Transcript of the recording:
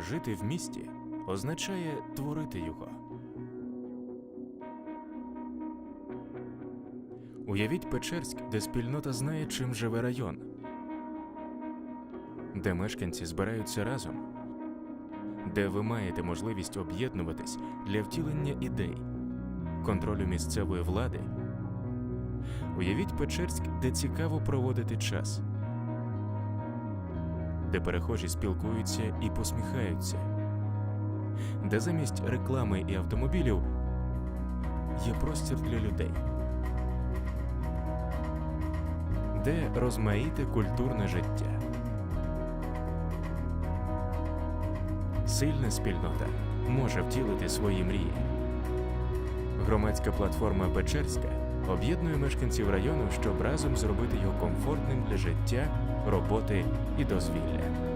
Жити в місті означає творити його. Уявіть Печерськ, де спільнота знає, чим живе район, де мешканці збираються разом, де ви маєте можливість об'єднуватись для втілення ідей, контролю місцевої влади. Уявіть Печерськ, де цікаво проводити час, де перехожі спілкуються і посміхаються, де замість реклами і автомобілів є простір для людей, де розмаїте культурне життя. Сильна спільнота може втілити свої мрії. Громадська платформа Печерська об'єднує мешканців району, щоб разом зробити його комфортним для життя, роботи і дозвілля.